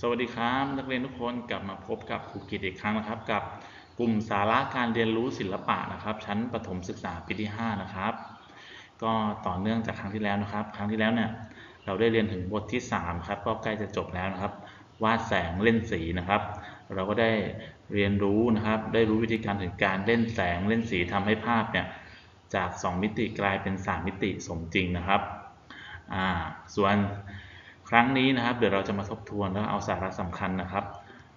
สวัสดีครับ นักเรียนทุกคนกลับมาพบกับครูกิตอีกครั้งนะครับ กับกลุ่มสาระการเรียนรู้ศิลปะนะครับ ชั้นประถมศึกษาปีที่ 5 นะครับ ก็ต่อเนื่องจากครั้งที่แล้วนะครับ ครั้งที่แล้วเนี่ยเราได้เรียนถึงบทที่ 3 ครับก็ใกล้จะจบแล้วนะครับ วาดแสงเล่นสีนะครับ เราก็ได้เรียนรู้นะครับ ได้รู้วิธีการถึงการเล่นแสงเล่นสีทำให้ภาพเนี่ยจาก 2 มิติกลายเป็น 3 มิติสมจริงนะครับอ่าส่วน ครั้งนี้นะครับ เดี๋ยวเราจะมาทบทวนแล้วเอาสาระสำคัญนะครับ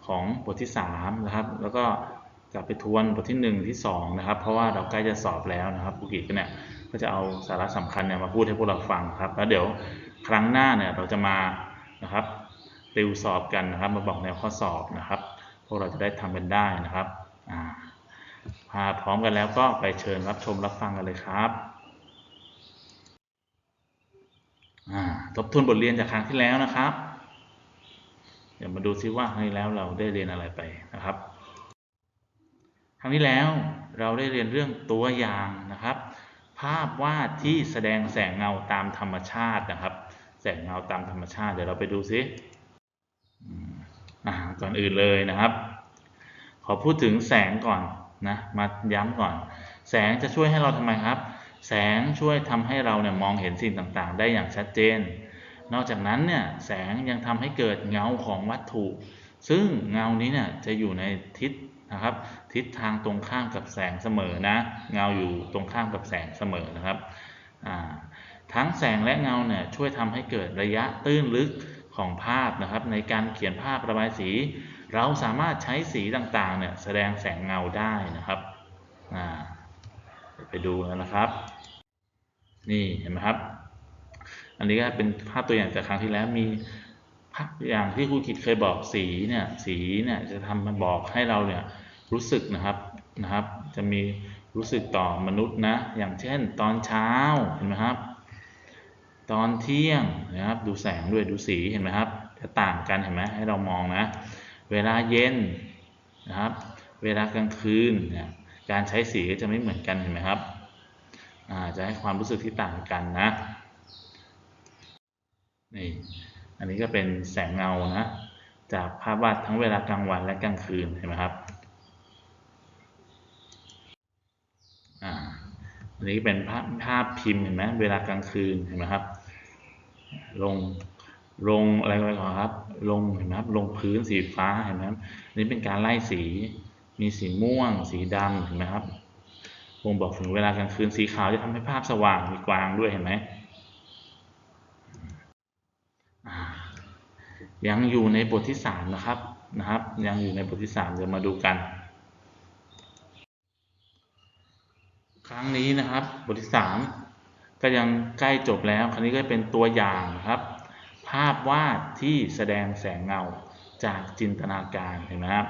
ของบทที่3นะครับ แล้วก็กลับไปทวนบทที่ 1 ที่2นะครับ เพราะว่าเราใกล้จะสอบแล้วนะครับครูกิจก็เนี่ยก็จะเอาสาระสำคัญเนี่ยมาพูดให้พวกเราฟังครับ แล้วเดี๋ยวครั้งหน้าเนี่ยเราจะมานะครับติวสอบกันนะครับ มาบอกแนวข้อสอบนะครับ พวกเราจะได้ทำกันได้นะครับอ่าพาพร้อมกันแล้วก็ไปเชิญรับชมรับฟังกันเลยครับ อ่า ทบทวนบทเรียนจากครั้งที่แล้วนะครับ เดี๋ยวมาดูซิว่าครั้งที่แล้วเราได้เรียนอะไรไปนะครับ ครั้งที่แล้วเราได้เรียนเรื่องตัวอย่างนะครับ ภาพวาดที่แสดงแสงเงาตามธรรมชาตินะครับ แสงเงาตามธรรมชาติ เดี๋ยวเราไปดูซิอ่าก่อนอื่นเลยนะครับ ขอพูดถึงแสงก่อนนะ มาย้ำก่อน แสงจะช่วยให้เราทำไมครับ แสงช่วยทำให้เราเนี่ยมองเห็นสิ่งต่างๆ ได้อย่างชัดเจน นอกจากนั้นเนี่ยแสงยังทำให้เกิดเงาของวัตถุ ซึ่งเงานี้เนี่ยจะอยู่ในทิศนะครับ ทิศทางตรงข้ามกับแสงเสมอนะ เงาอยู่ตรงข้ามกับแสงเสมอนะครับทั้งแสงและเงาเนี่ยช่วยทำให้เกิดระยะตื้นลึกของภาพนะครับ ในการเขียนภาพระบายสี เราสามารถใช้สีต่างๆเนี่ยแสดงแสงเงาได้นะครับอ่า ไปดูนะครับ นี่เห็นไหมครับ อันนี้ก็เป็นภาพตัวอย่างจากครั้งที่แล้วมีภาพอย่างที่ครูกิตเคยบอกสีเนี่ยสีเนี่ยจะทำมาบอกให้เราเนี่ยรู้สึกนะครับนะครับ จะมีรู้สึกต่อมนุษย์นะ อย่างเช่น ตอนเช้าเห็นไหมครับ ตอนเที่ยงนะครับดูแสงด้วยดูสีเห็นไหมครับจะต่างกันเห็นไหมให้เรามองนะ เวลาเย็นนะครับ เวลากลางคืนเนี่ย การใช้สีก็จะไม่เหมือนกันเห็นไหมครับจะให้ความรู้สึกที่ต่างกันนะนี่อันนี้ก็เป็นแสงเงานะ จากภาพวาดทั้งเวลากลางวันและกลางคืนเห็นไหมครับอันนี้เป็นภาพภาพพิมพ์เห็นไหมเวลากลางคืนเห็นไหมครับ ลงลงอะไรไปก่อนครับ ลงเห็นไหมครับลงพื้นสีฟ้าเห็นไหมครับนี่เป็นการไล่สี มีสีม่วง สีดำเห็นไหมครับบ่งบอกถึงเวลากลางคืนสีขาวจะทำให้ภาพสว่างมีกวางด้วยเห็นไหมยังอยู่ในบทที่สามนะครับนะครับ ยังอยู่ในบทที่สามเดี๋ยวมาดูกัน ครั้งนี้นะครับ บทที่สามก็ยังใกล้จบแล้ว ครั้งนี้ก็เป็นตัวอย่างนะครับ ภาพวาดที่แสดงแสงเงาจากจินตนาการเห็นไหมครับ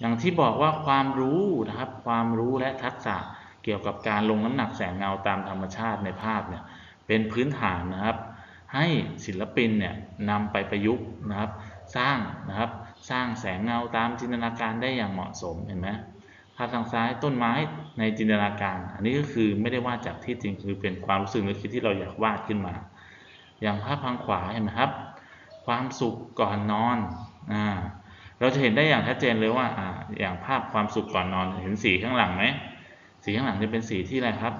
อย่างที่บอกว่าความรู้นะครับ ความรู้และทักษะเกี่ยวกับการลงน้ำหนักแสงเงาตามธรรมชาติในภาพเนี่ยเป็นพื้นฐานนะครับ ให้ศิลปินเนี่ยนำไปประยุกต์นะครับ สร้างนะครับสร้างแสงเงาตามจินตนาการได้อย่างเหมาะสมเห็นไหมภาพทางซ้ายต้นไม้ในจินตนาการ อันนี้ก็คือไม่ได้วาดจากที่จริงคือเป็นความรู้สึกนึกคิดที่เราอยากวาดขึ้นมา อย่างภาพทางขวาเห็นไหมครับ ความสุขก่อนนอนอ่า เราจะเห็นได้อย่างชัดเจนเลยว่าอ่าอย่างภาพความสุขก่อนนอน เห็นสีข้างหลังไหมสีข้างหลังจะเป็นสีที่อะไรครับ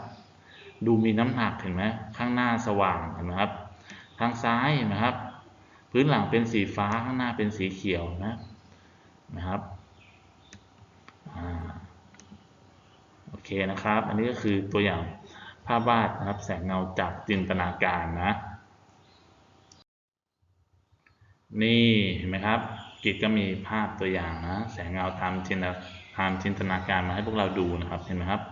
ดูมีน้ำหนักเห็นไหมข้างหน้าสว่างเห็นไหมครับ ทางซ้ายเห็นไหมครับ พื้นหลังเป็นสีฟ้าข้างหน้าเป็นสีเขียวนะนะครับอโอเคนะครับ อันนี้ก็คือตัวอย่างภาพวาดนะครับ แสงเงาจากจินตนาการนะ นี่เห็นไหมครับ กิจก็มีภาพตัวอย่างนะ แสงเงาตามจินตตามจินตนาการมาให้พวกเราดูนะครับเห็นไหมครับ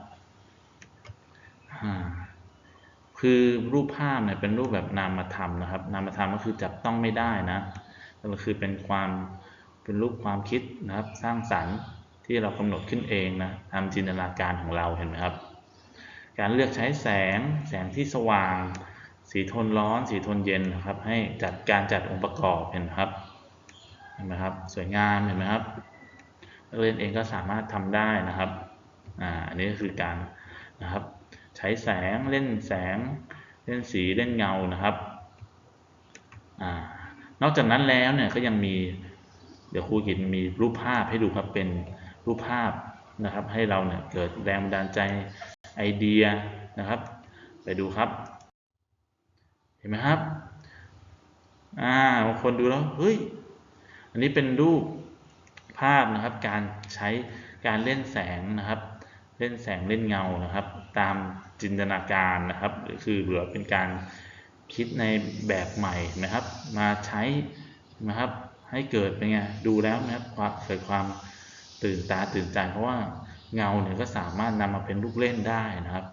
คือรูปภาพเนี่ยเป็นรูปแบบนามธรรมนะครับ นามธรรมก็คือจับต้องไม่ได้นะก็คือเป็นความเป็นรูปความคิดนะครับ สร้างสรรค์ที่เรากำหนดขึ้นเองนะตามจินตนาการของเราเห็นไหมครับ การเลือกใช้แสงแสงที่สว่าง สีโทนร้อน สีโทนเย็นนะครับ ให้จัดการจัดองค์ประกอบเห็นไหมครับ ห็นไหมครับสวยงามเห็นไหมครับนักเรียนเองก็สามารถทำได้นะครับอ่าอันนี้ก็คือการนะครับใช้แสงเล่นแสงเล่นสีเล่นเงานะครับอ่านอกจากนั้นแล้วเนี่ยก็ยังมีเดี๋ยวครูกิจมีรูปภาพให้ดูครับเป็นรูปภาพนะครับ ให้เราเนี่ยเกิดแรงบันดาลใจไอเดียนะครับ ไปดูครับ เห็นไหมครับอ่าบางคนดูแล้วเฮ้ย อันนี้เป็นรูปภาพนะครับ การใช้การเล่นแสงนะครับ เล่นแสงเล่นเงานะครับ ตามจินตนาการนะครับคือเหลือเป็นการคิดในแบบใหม่นะครับ มาใช้นะครับ ให้เกิดเป็นไงดูแล้วนะครับความเกิดความตื่นตาตื่นใจเพราะว่าเงาเนี่ยก็สามารถนำมาเป็นลูกเล่นได้นะครับ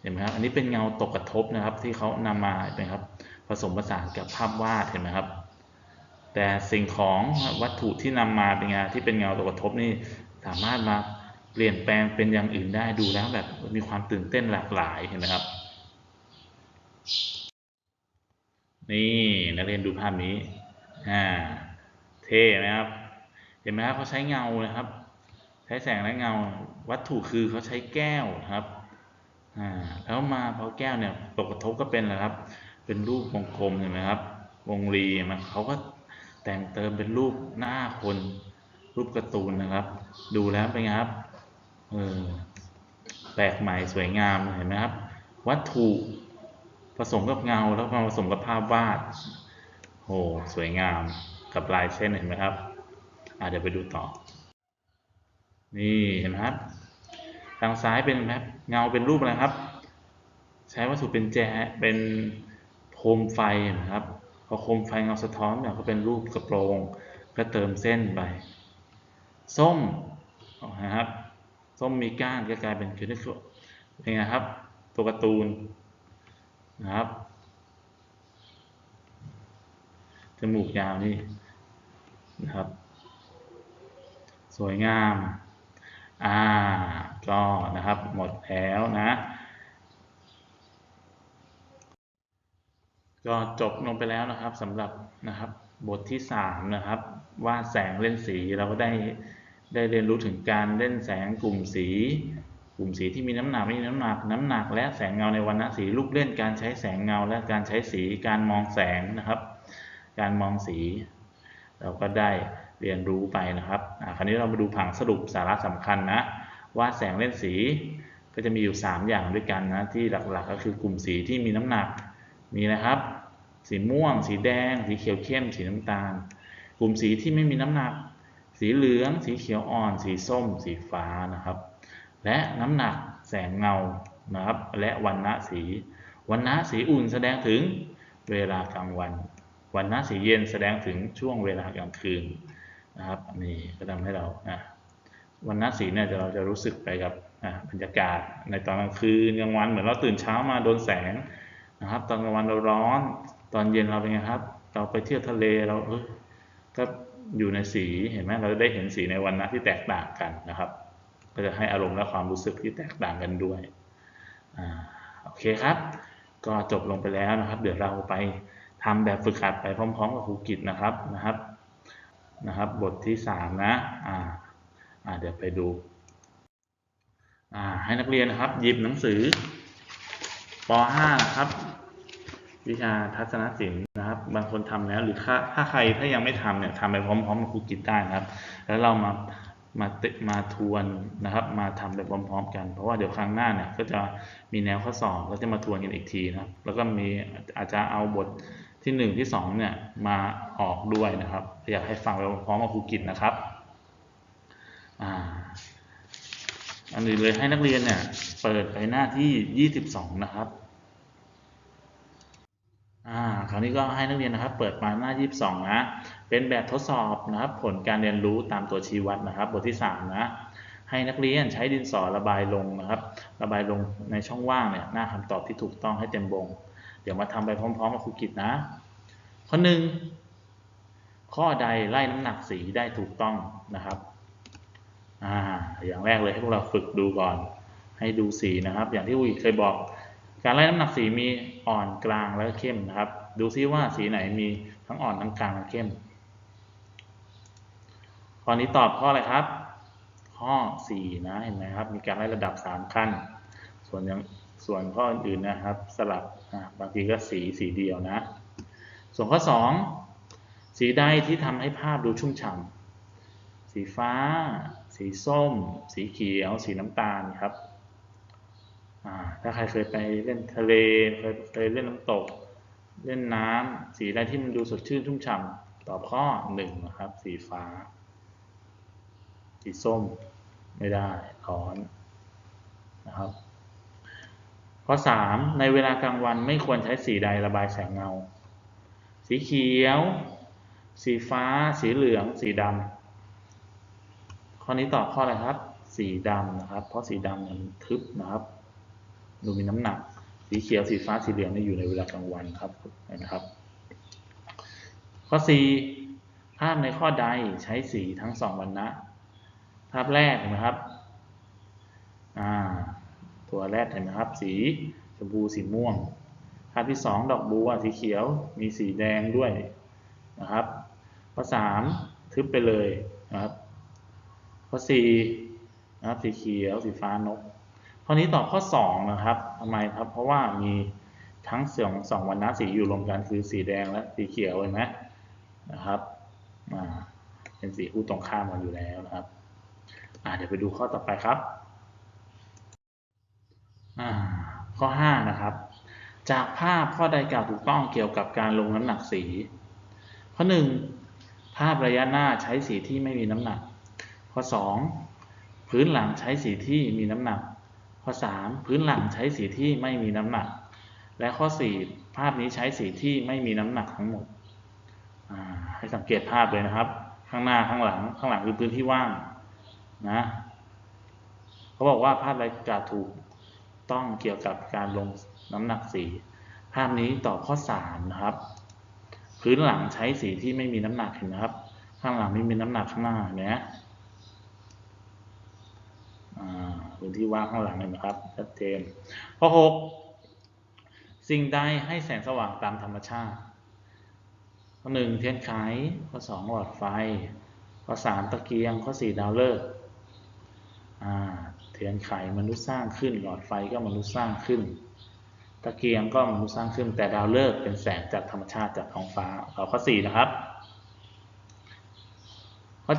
เห็นไหมครับอันนี้เป็นเงาตกกระทบนะครับ ที่เขานำมาเป็นครับผสมผสานกับภาพวาดเห็นไหมครับ แต่สิ่งของวัตถุที่นำมาเป็นไงที่เป็นเงาตกกระทบนี่สามารถมาเปลี่ยนแปลงเป็นอย่างอื่นได้ดูแล้วแบบมีความตื่นเต้นหลากหลายเห็นไหมครับ นี่นักเรียนดูภาพนี้อ่าเท่ไหมครับ เห็นไหมครับเขาใช้เงานะครับ ใช้แสงและเงาวัตถุคือเขาใช้แก้วนะครับอ่าแล้วมาพอแก้วเนี่ยตกกระทบก็เป็นอะไรครับ เป็นรูปวงกลมเห็นไหมครับวงรีมันเขาก็ แต่งเติมเป็นรูปหน้าคน รูปการ์ตูนนะครับ ดูแล้วเป็นไงครับเออแปลกใหม่สวยงามเห็นไหมครับ วัตถุผสมกับเงาแล้วมาผสมกับภาพวาดโอ้สวยงามกับลายเส้นเห็นไหมครับอะเดี๋ยวไปดูต่อ นี่เห็นไหมครับ ทางซ้ายเป็นแบบเงาเป็นรูปอะไรครับ ใช้วัตถุเป็นแจเป็นโคมไฟนะครับ พอโคมไฟเงาสะท้อนเนี่ยก็เป็นรูปกระโปรงก็เติมเส้นไป ส้มนะครับ ส้มมีก้านก็กลายเป็นคือได้เป็นไงครับ ตัวการ์ตูนนะครับ จมูกยาวนี่นะครับ สวยงาม อ่า ก็นะครับหมดแล้วนะ ก็จบลงไปแล้วนะครับสำหรับนะครับบทที่สามนะครับวาดแสงเล่นสีเราก็ได้ได้เรียนรู้ถึงการเล่นแสงกลุ่มสี กลุ่มสีที่มีน้ำหนักไม่มีน้ำหนัก น้ำหนักและแสงเงาในวรรณสีลูกเล่นการใช้แสงเงาและการใช้สีการมองแสงนะครับ การมองสี เราก็ได้เรียนรู้ไปนะครับอ่าคราวนี้เรามาดูผังสรุปสาระสำคัญนะวาดแสงเล่นสีก็จะมีอยู่ 3 อย่างด้วยกันนะที่หลักๆ ก็คือกลุ่มสีที่มีน้ำหนัก มีนะครับ สีม่วง สีแดง สีเขียวเข้ม สีน้ำตาล กลุ่มสีที่ไม่มีน้ำหนัก สีเหลือง สีเขียวอ่อน สีส้ม สีฟ้านะครับ และน้ำหนักแสงเงานะครับ และวันณะสี วันณะสีอุ่นแสดงถึงเวลากลางวัน วันณะสีเย็นแสดงถึงช่วงเวลากลางคืนนะครับนี่ก็ทำให้เรานะวันณะสีเนี่ยเราจะรู้สึกไปกับบรรยากาศในตอนกลางคืนกลางวันเหมือนเราตื่นเช้ามาโดนแสง นะครับ ตอนกลางวันเราร้อน ตอนเย็นเราเป็นไงครับ เราไปเที่ยวทะเลเราเออก็อยู่ในสีเห็นไหมเราได้เห็นสีในวันณะที่แตกต่างกันนะครับ ก็จะให้อารมณ์และความรู้สึกที่แตกต่างกันด้วยอ่าโอเคครับ ก็จบลงไปแล้วนะครับ เดี๋ยวเราไปทำแบบฝึกหัดไปพร้อม ๆ กับครูกิจนะครับนะครับนะครับ บทที่สามนะอ่าอ่าเดี๋ยวไปดูอ่าให้นักเรียนนะครับ หยิบหนังสือ ป .5 นะครับ วิชาทัศนศิลป์นะครับ บางคนทำแล้ว หรือถ้าถ้าใครถ้ายังไม่ทำเนี่ยทำไปพร้อมๆกับครูกิจได้นะครับ แล้วเรามามาติมาทวนนะครับ มาทำไปพร้อม ๆ กัน เพราะว่าเดี๋ยวครั้งหน้าเนี่ยก็จะมีแนวข้อสอบก็จะมาทวนกันอีกทีนะครับ แล้วก็มีอาจจะเอาบทที่หนึ่งที่สองเนี่ยมาออกด้วยนะครับ อยากให้ฟังไปพร้อมกับครูกิจนะครับอ่า อันนี้เลยให้นักเรียนเนี่ย เปิดไปหน้าที่ยี่สิบสองนะครับ อ่า คราวนี้ก็ให้นักเรียนนะครับ เปิดมาหน้า 22 นะ เป็นแบบทดสอบนะครับ ผลการเรียนรู้ตามตัวชี้วัดนะครับ บทที่ 3 นะ ให้นักเรียนใช้ดินสอระบายลงนะครับ ระบายลงในช่องว่างเนี่ยหน้าคำตอบที่ถูกต้องให้เต็มวง เดี๋ยวมาทำไปพร้อมๆกับครูกิจนะ ข้อหนึ่งข้อใดไล่น้ำหนักสีได้ถูกต้องนะครับ อ่า อย่างแรกเลยให้พวกเราฝึกดูก่อน ให้ดูสีนะครับ อย่างที่ครูกิจเคยบอก การไล่น้ำหนักสีมีอ่อนกลางและเข้มนะครับ ดูซิว่าสีไหนมีทั้งอ่อนทั้งกลางและเข้มข้อนี้ตอบข้ออะไรครับ ข้อ 4 นะเห็นไหมครับ มีการไล่ระดับ 3 ขั้น ส่วนยังส่วนข้ออื่นนะครับ สลับบางทีก็สีสีเดียวนะ ส่วนข้อสีใดที่ทำให้ภาพดูชุ่มฉ่ำสีฟ้า สีส้ม สีเขียว สีน้ำตาลครับ ถ้าใครเคยไปเล่นทะเล เคยเคยเล่นน้ำตก เล่นน้ำ สีใดที่มันดูสดชื่นชุ่มฉ่ำตอบข้อหนึ่งนะครับ สีฟ้า สีส้ม ไม่ได้ร้อนนะครับ ข้อ 3 ในเวลากลางวันไม่ควรใช้สีใดระบายแสงเงา สีเขียว สีฟ้า สีเหลือง สีดำ ข้อนี้ตอบข้ออะไรครับ สีดำนะครับ เพราะสีดำมันทึบนะครับ ดูมีน้ำหนัก สีเขียว สีฟ้า สีเหลืองนี่อยู่ในเวลากลางวันครับนะครับ ข้อ 4 ภาพในข้อใดใช้สีทั้งสองวรรณะ ภาพแรกเห็นไหมครับอ่าตัวแรกเห็นไหมครับ สีชมพู สีม่วง ภาพที่สองดอกบัว สีเขียว มีสีแดงด้วยนะครับ ข้อสามทึบไปเลยนะครับ ข้อสี่นะครับสีเขียวสีฟ้านกข้อนี้ตอบข้อสองนะครับทำไมครับ เพราะว่ามีทั้งสองสองวรรณะสีอยู่รวมกันคือสีแดงและสีเขียวเห็นไหมนะครับเป็นสีคู่ตรงข้ามกันอยู่แล้วนะครับเดี๋ยวไปดูข้อต่อไปครับข้อ 5 นะครับ จากภาพข้อใดกล่าวถูกต้องเกี่ยวกับการลงน้ำหนักสี ข้อ 1 ภาพระยะหน้าใช้สีที่ไม่มีน้ำหนัก ข้อ 2 พื้นหลังใช้สีที่มีน้ำหนัก ข้อ 3 พื้นหลังใช้สีที่ไม่มีน้ำหนัก และข้อ 4 ภาพนี้ใช้สีที่ไม่มีน้ำหนักทั้งหมดให้สังเกตภาพเลยนะครับ ข้างหน้าข้างหลัง ข้างหลังคือพื้นที่ว่างนะเขาบอกว่าภาพใดกล่าวถูกต้องเกี่ยวกับการลงน้ำหนักสีภาพนี้ตอบข้อ 3 นะครับ พื้นหลังใช้สีที่ไม่มีน้ำหนักเห็นไหมครับ ข้างหลังไม่มีน้ำหนักข้างหน้าเนี่ย พื้นที่ว่างข้างหลังเห็นไหมครับชัดเจนข้อ6สิ่งใดให้แสงสว่างตามธรรมชาติข้อ1เทียนไขข้อ2หลอดไฟ ข้อ3ตะเกียง ข้อ4ดาวฤกษ์เทียนไขมนุษย์สร้างขึ้น หลอดไฟก็มนุษย์สร้างขึ้น ตะเกียงก็มนุษย์สร้างขึ้น แต่ดาวฤกษ์เป็นแสงจากธรรมชาติจากท้องฟ้าเอาข้อ4นะครับ ข้อ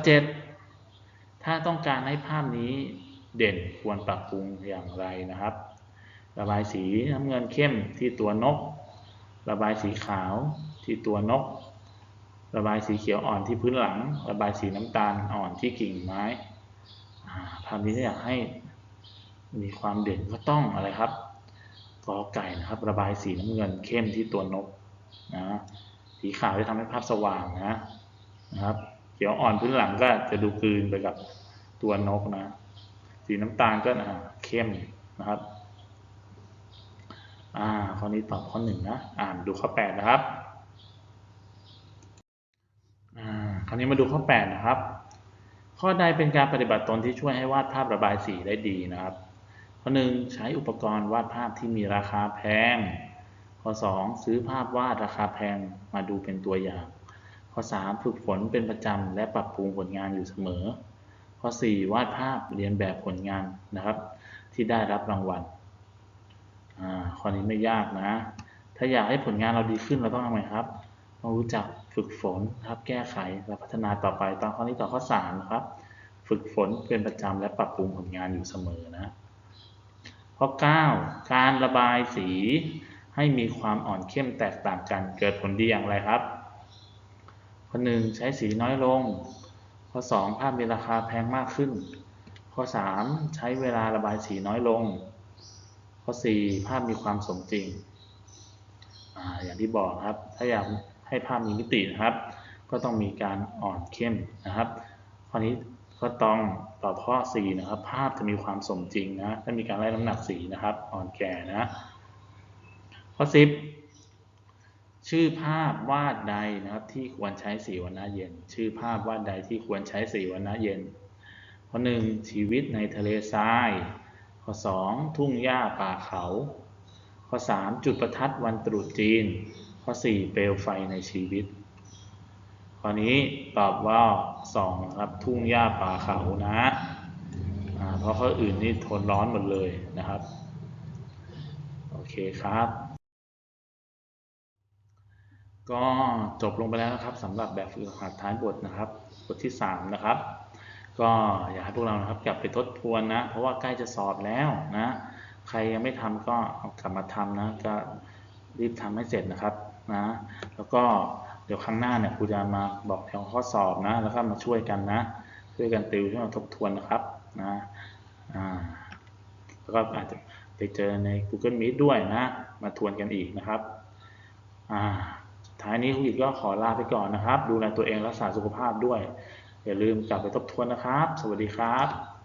7ถ้าต้องการให้ภาพนี้ เด่นควรปรับปรุงอย่างไรนะครับ ระบายสีน้ำเงินเข้มที่ตัวนก ระบายสีขาวที่ตัวนก ระบายสีเขียวอ่อนที่พื้นหลัง ระบายสีน้ำตาลอ่อนที่กิ่งไม้ภาพนี้ถ้าอยากให้มีความเด่นก็ต้องอะไรครับกอไก่นะครับ ระบายสีน้ำเงินเข้มที่ตัวนกนะสีขาวจะทำให้ภาพสว่างนะนะครับ เขียวอ่อนพื้นหลังก็จะดูกลืนไปกับตัวนกนะ สีน้ำตาลก็นะเข้มนะครับ อ่า ข้อนี้ตอบข้อหนึ่งนะ อ่านดูข้อแปดนะครับ อ่า คราวนี้มาดูข้อแปดนะครับ ข้อใดเป็นการปฏิบัติตนที่ช่วยให้วาดภาพระบายสีได้ดีนะครับ ข้อหนึ่งใช้อุปกรณ์วาดภาพที่มีราคาแพง ข้อ2ซื้อภาพวาดราคาแพงมาดูเป็นตัวอย่าง ข้อ3ฝึกฝนเป็นประจำและปรับปรุงผลงานอยู่เสมอ ข้อ 4 วาดภาพเรียนแบบผลงานนะครับ ที่ได้รับรางวัลอ่าข้อนี้ไม่ยากนะ ถ้าอยากให้ผลงานเราดีขึ้นเราต้องทำไงครับต้องรู้จักฝึกฝนครับแก้ไขและพัฒนาต่อไปตอนข้อนี้ต่อข้อ3นะครับ ฝึกฝนเป็นประจำและปรับปรุงผลงานอยู่เสมอนะข้อ 9 การระบายสีให้มีความอ่อนเข้มแตกต่างกันเกิดผลดีอย่างไรครับ ข้อ 1 ใช้สีน้อยลง ข้อ 2 ภาพมีราคาแพงมากขึ้น ข้อ 3 ใช้เวลาระบายสีน้อยลง ข้อ 4 ภาพมีความสมจริงออย่างที่บอกครับ ถ้าอยากให้ภาพมีมิตินะครับ ก็ต้องมีการอ่อนเข้มนะครับข้อนี้ก็ต้องตอบข้อ 4 นะครับ ภาพจะมีความสมจริงนะถ้ามีการไล่น้ำหนักสีนะครับ อ่อนแก่นะ ข้อ 10 ชื่อภาพวาดใดนะครับ ที่ควรใช้สีวรรณะเย็น ชื่อภาพวาดใดที่ควรใช้สีวรรณะเย็น ข้อ1ชีวิตในทะเลทราย ข้อ2ทุ่งหญ้าป่าเขา ข้อ3จุดประทัดวันตรุษจีน ข้อ4เปลวไฟในชีวิต ข้อนี้ตอบว่า2ครับทุ่งหญ้าป่าเขานะเพราะข้ออื่นนี่ทนร้อนหมดเลยนะครับ โอเคครับ ก็จบลงไปแล้วนะครับสำหรับแบบฝึกหัดท้ายบทนะครับ บทที่ 3 นะครับ ก็อยากให้พวกเรานะครับกลับไปทบทวนนะ เพราะว่าใกล้จะสอบแล้วนะ ใครยังไม่ทำก็เอากลับมาทำนะ ก็รีบทำให้เสร็จนะครับนะ แล้วก็เดี๋ยวครั้งหน้าเนี่ยครูจะมาบอกแนวข้อสอบนะ แล้วก็มาช่วยกันนะ ช่วยกันติวช่วยกันทบทวนนะครับนะอ่าแล้วก็อาจจะไปเจอใน Google Meet ด้วยนะ มาทวนกันอีกนะครับอ่า ท้ายนี้ครูอิดก็ขอลาไปก่อนนะครับ ดูแลตัวเองรักษาสุขภาพด้วย อย่าลืมกลับไปทบทวนนะครับ สวัสดีครับ